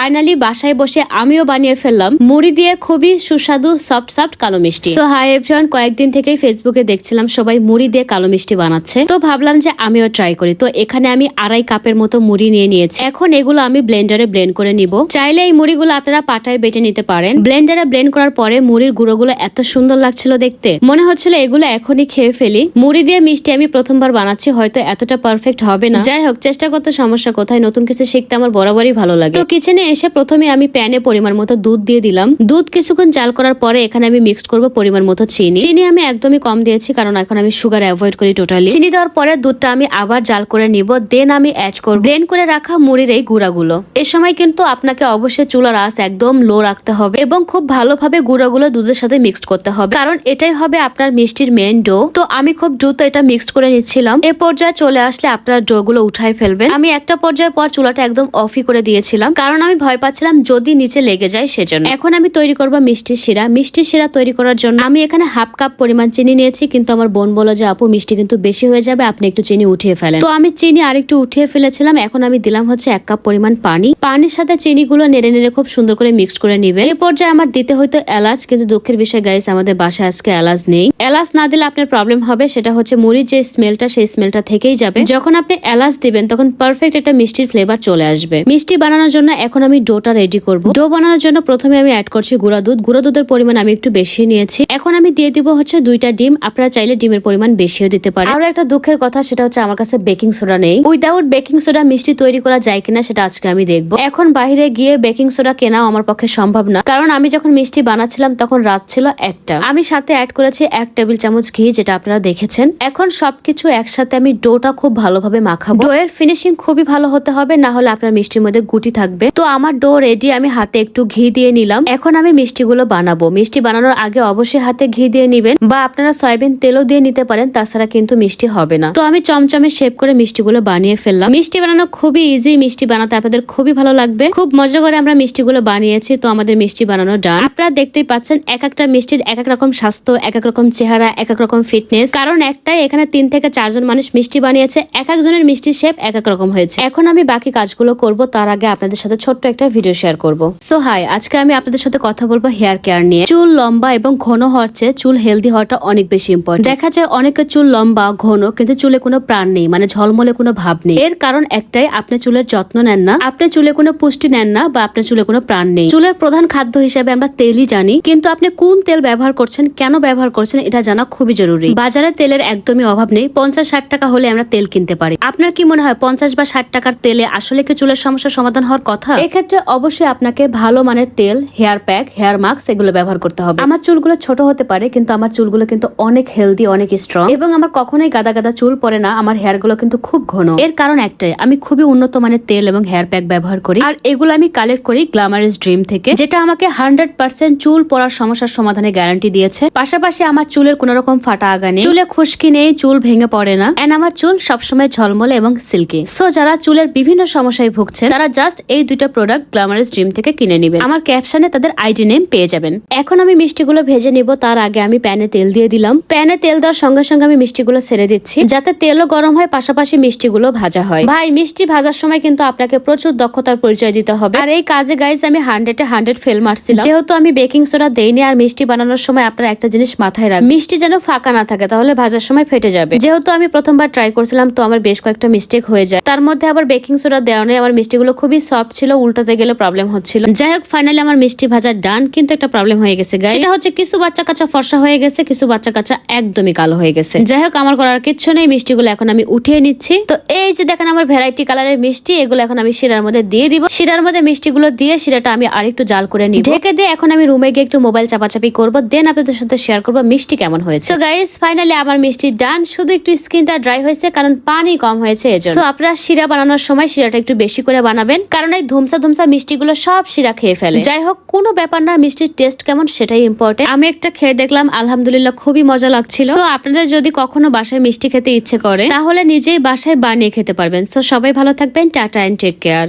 Finally বাসায় বসে আমিও বানিয়ে ফেললাম। মুড়ি দিয়ে খুবই সুস্বাদু সফট সফট কালো মিষ্টি। তো হাই এভরিওয়ান কয়েকদিন থেকেই ফেসবুকে দেখছিলাম সবাই মুড়ি দিয়ে কালো মিষ্টি বানাচ্ছে। তো ভাবলাম যে আমিও ট্রাই করি। তো এখানে আমি আড়াই কাপের মতো মুড়ি নিয়ে নিয়েছি। এখন এগুলো আমি ব্লেন্ডারে ব্লেন্ড করে নিব। চাইলে এই মুড়িগুলো আপনারা পাটায় বেটে নিতে পারেন। ব্লেন্ডারে ব্লেন্ড করার পরে মুড়ির গুঁড়োগুলো এত সুন্দর লাগছিল দেখতে। মনে হচ্ছিল এগুলো এখনই খেয়ে ফেলি। মুড়ি দিয়ে মিষ্টি আমি প্রথমবার বানাচ্ছি, হয়তো এতটা পারফেক্ট হবে না। যাই হোক, চেষ্টা করতে সমস্যা কোথায়? নতুন কিছু শিখতে আমার বরাবরই ভালো লাগে। তো কিচেনে এসে প্রথমে আমি প্যানে পরিমাণ মতো দুধ দিয়ে দিলাম। দুধ কিছুক্ষণ জাল করার পরে এখানে আমি মিক্সড করব পরিমাণ মতো চিনি। চিনি আমি একদমই কম দিয়েছি কারণ এখন আমি সুগার অ্যাভয়েড করি টোটালি চিনি দেওয়ার পরে দুধটা আমি আবার জাল করে নিব দেন আমি অ্যাড করব। ব্লেন্ড করে রাখা মুড়ির এই গুঁড়াগুলো। এ সময় কিন্তু আপনাকে অবশ্যই চুলার আঁচ একদম লো রাখতে হবে এবং খুব ভালোভাবে গুঁড়াগুলো দুধের সাথে মিক্সড করতে হবে। কারণ এটাই হবে আপনার মিষ্টির মেন ডো তো আমি খুব দ্রুত এটা মিক্সড করে নিচ্ছিলাম। এ পর্যায়ে চলে আসলে আপনার ডো গুলো উঠাই ফেলবেন। আমি একটা পর্যায়ে পর চুলাটা একদম অফই করে দিয়েছিলাম। কারণ আমি ভয় পাচ্ছিলাম যদি নিচে লেগে যায় সেজন্য। এখন আমি তৈরি করব মিষ্টি শিরা। মিষ্টি শিরা তৈরি করার জন্য আমি এখানে হাফ কাপ পরিমাণ চিনি নিয়েছি, কিন্তু আমার বোন বলো যে, আপু, মিষ্টি কিন্তু বেশি হয়ে যাবে, আপনি একটু চিনি উঠিয়ে ফেলেন। তো আমি চিনি আরেকটু উঠিয়ে ফেলেছিলাম, এখন আমি দিলাম হচ্ছে এক কাপ পরিমাণ পানি। পানির সাথে চিনিগুলো নেড়ে নেড়ে খুব সুন্দর করে মিক্স করে নিবে এই পর্যায়ে আমার দিতে হয়তো এলাচ, কিন্তু দুঃখের বিষয় গাইস আমাদের বাসায় আজকে এলাচ নেই। এলাচ না দিলে আপনার প্রবলেম হবে, সেটা হচ্ছে মুড়ির যে স্মেলটা সেই স্মেলটা থেকেই যাবে। যখন আপনি এলাচ দিবেন, তখন পারফেক্ট একটা মিষ্টির ফ্লেভার চলে আসবে। মিষ্টি বানানোর জন্য এখন আমি ডোটা রেডি করব। ডো বানানোর জন্য প্রথমে আমি অ্যাড করছি গুঁড়া দুধ। গুঁড়া দুধের পরিমাণ আমি একটু বেশি নিয়েছি। এখন আমি দিয়ে দিব হচ্ছে দুইটা ডিম। আপনারা চাইলে ডিমের পরিমাণ বেশিও দিতে পারেন। আরও একটা দুঃখের কথা, সেটা হচ্ছে আমার কাছে বেকিং সোডা নেই। উইদাউট বেকিং সোডা মিষ্টি তৈরি করা যায় কিনা সেটা আজকে আমি দেখব। এখন বাইরে গিয়ে বেকিং সোডা কেনাও আমার পক্ষে সম্ভব না। কারণ আমি যখন মিষ্টি বানাচ্ছিলাম, তখন রাত ছিল একটা। আমি সাথে অ্যাড করেছি এক টেবিল চামচ ঘি, যেটা আপনারা দেখেছেন। এখন সবকিছু একসাথে আমি ডোটা খুব ভালোভাবে মাখাবো। ডো এর ফিনিশিং খুবই ভালো হতে হবে, না হলে আপনার মিষ্টির মধ্যে গুটি থাকবে। তো আমার ডো রেডি, আমি হাতে একটু ঘি দিয়ে নিলাম। এখন আমি মিষ্টিগুলো বানাবো। মিষ্টি বানানোর আগে অবশ্যই হাতে ঘি দিয়ে নিবেন বা আপনারা সয়াবিন তেলও দিয়ে নিতে পারেন, তাছাড়া কিন্তু মিষ্টি হবে না। তো আমি চমচমে শেপ করে মিষ্টিগুলো বানিয়ে ফেললাম। মিষ্টি বানানো খুবই ইজি মিষ্টি বানাতে আপনাদের খুবই ভালো লাগবে। খুব মজা করে আমরা মিষ্টিগুলো বানিয়েছি, তো আমাদের মিষ্টি বানানো ডান আপনারা দেখতেই পাচ্ছেন, এক একটা মিষ্টির এক এক রকম স্বাস্থ্য, এক এক রকম চেহারা, এক এক রকম ফিটনেস কারণ একটাই, এখানে তিন থেকে চারজন মানুষ মিষ্টি বানিয়েছে, এক একজনের মিষ্টির শেপ এক এক রকম হয়েছে। এখন আমি বাকি কাজগুলো করব, তার আগে আপনাদের সাথে ছোট্ট একটা ভিডিও শেয়ার করব। সো হাই আজকে আমি আপনাদের সাথে কথা বলব হেয়ার কেয়ার নিয়ে। চুল লম্বা এবং ঘন হওয়ার চেয়ে চুল হেলদি হওয়াটা অনেক বেশি ইম্পর্টেন্ট দেখা যায় অনেকের চুল লম্বা, ঘন, কিন্তু চুলে কোনো প্রাণ নেই মানে ঝলমলে কোনো ভাব নেই। এর কারণ একটাই, আপনি চুলের যত্ন নেন না। আপনি চুলে কোনো পুষ্টি নেন না বা আপনার চুলে কোনো প্রাণ নেই। চুলের প্রধান খাদ্য হিসেবে আমরা তেলই জানি, কিন্তু আপনি কোন তেল ব্যবহার করছেন, কেন ব্যবহার করছেন, এটা জানা খুবই জরুরি। বাজারে তেলের একদমই অভাব নেই, পঞ্চাশ ষাট টাকা হলে আমরা তেল কিনতে পারি। আপনার কি মনে হয়, পঞ্চাশ বা ষাট টাকার তেলে আসলে কি চুলের সমস্যার সমাধান হওয়ার কথা? এক্ষেত্রে অবশ্যই আপনাকে ভালো মানের তেল হেয়ার প্যাক হেয়ার মাস্ক এগুলো ব্যবহার করতে হবে। আমার চুলগুলো ছোট হতে পারে, কিন্তু আমার চুলগুলো কিন্তু অনেক হেলদি অনেক স্ট্রং এবং আমার কখনোই গাদা গাদা চুল পরে না, আমার হেয়ারগুলো কিন্তু খুব ঘন। এর কারণ একটাই, আমি খুবই উন্নত মানের তেল এবং হেয়ার প্যাক ব্যবহার করি। আর এগুলো আমি কালেক্ট করি গ্ল্যামারাস ড্রিম থেকে, যেটা আমাকে হান্ড্রেড পার্সেন্ট চুল পড়ার সমস্যার সমাধানে গ্যারান্টি দিয়েছে। পাশাপাশি আমার চুলের কোন রকম ফাটা আগা নেই, চুলে খুশকি নেই, চুল ভেঙে পড়ে না। এন্ড আমার চুল সবসময় ঝলমলে এবং সিল্কি সো যারা চুলের বিভিন্ন সমস্যায় ভুগছেন, তারা জাস্ট এই দুইটা প্রোডাক্ট গ্ল্যামারাস ড্রিম থেকে কিনে নেবেন। আমার ক্যাপশনে তাদের আইডি নেম পেয়ে যাবেন। এখন আমি মিষ্টিগুলো ভেজে নিব, তার আগে আমি প্যানে তেল দিয়ে দিলাম। প্যানে তেল দেওয়ার সঙ্গে সঙ্গে আমি মিষ্টিগুলো ছেড়ে দিচ্ছি, যাতে তেলও গরম হয়, পাশাপাশি মিষ্টিগুলো ভাজা হয়। ভাই, মিষ্টি ভাজার সময় কিন্তু আপনাকে প্রচুর দক্ষতার পরিচয় দিতে হবে। আর এই কাজে গাইজ আমি হান্ড্রেডে হান্ড্রেড ফেল মারছিলাম যেহেতু আমি বেকিং সোডা দেইনি, আর মিষ্টি বানানোর সময় আপনারা একটা জিনিস মাথায় রাখবেন। মিষ্টি যেন ফাঁকা না থাকে, তাহলে ভাজার সময় ফেটে যাবে। যেহেতু আমি প্রথমবার ট্রাই করছিলাম, তো আমার বেশ কয়েকটা মিস্টেক হয়ে যায়। তার মধ্যে আবার বেকিং সোডা দেওয়া নেই, আমার মিষ্টিগুলো খুবই সফট ছিল উল্টাতে গেলে প্রবলেম হচ্ছিল। যাই হোক ফাইনালি আমার মিষ্টি ভাজা ডান কিন্তু একটা প্রবলেম হয়ে গেছে গাই সেটা হচ্ছে কিছু বাচ্চা কাচ্চা ফর্সা হয়ে গেছে, কিছু বাচ্চা কাচ্চা একদমই কালো হয়ে গেছে। যাই হোক আমার করার কিচ্ছু নেই, মিষ্টিগুলো এখন আমি উঠিয়ে নিচ্ছি। তো এই যে দেখেন আমার ভ্যারাইটি কালারের মিষ্টি, এগুলো এখন আমি শিরার মধ্যে দিয়ে দিব। শিরার মধ্যে মিষ্টিগুলো দিয়ে শিরাটা আমি আরেকটু জাল করে নিই ঢেকে দিয়ে এখন আমি রুমে গিয়ে একটু মোবাইল চাপাচাপি করব দেন আপনাদের সাথে শেয়ার করব মিষ্টি কেমন হয়েছে। তো গাইস ফাইনালি আমার মিষ্টি ডান শুধু একটু স্কিনটা ড্রাই হয়েছে, কারণ পানি কম হয়েছে, এজন্য। আপনারা শিরা বানানোর সময় শিরাটা একটু বেশি করে বানাবেন, কারণ এই ধুমসা ধুমসা মিষ্টিগুলো সব শিরা খেয়ে ফেলে। যাই হোক কোনো ব্যাপার না, মিষ্টির টেস্ট কেমন সেটাই ইম্পর্টেন্ট আমি একটা খেয়ে দেখলাম, আলহামদুলিল্লাহ খুবই মজা লাগছিল। তো আপনাদের যদি কখনো বাসায় মিষ্টি খেতে ইচ্ছে করে, তাহলে নিজেই বাসায় বানিয়ে খেতে পারবেন। সো সবাই ভালো থাকবেন, টাটা এন্ড টেক কেয়ার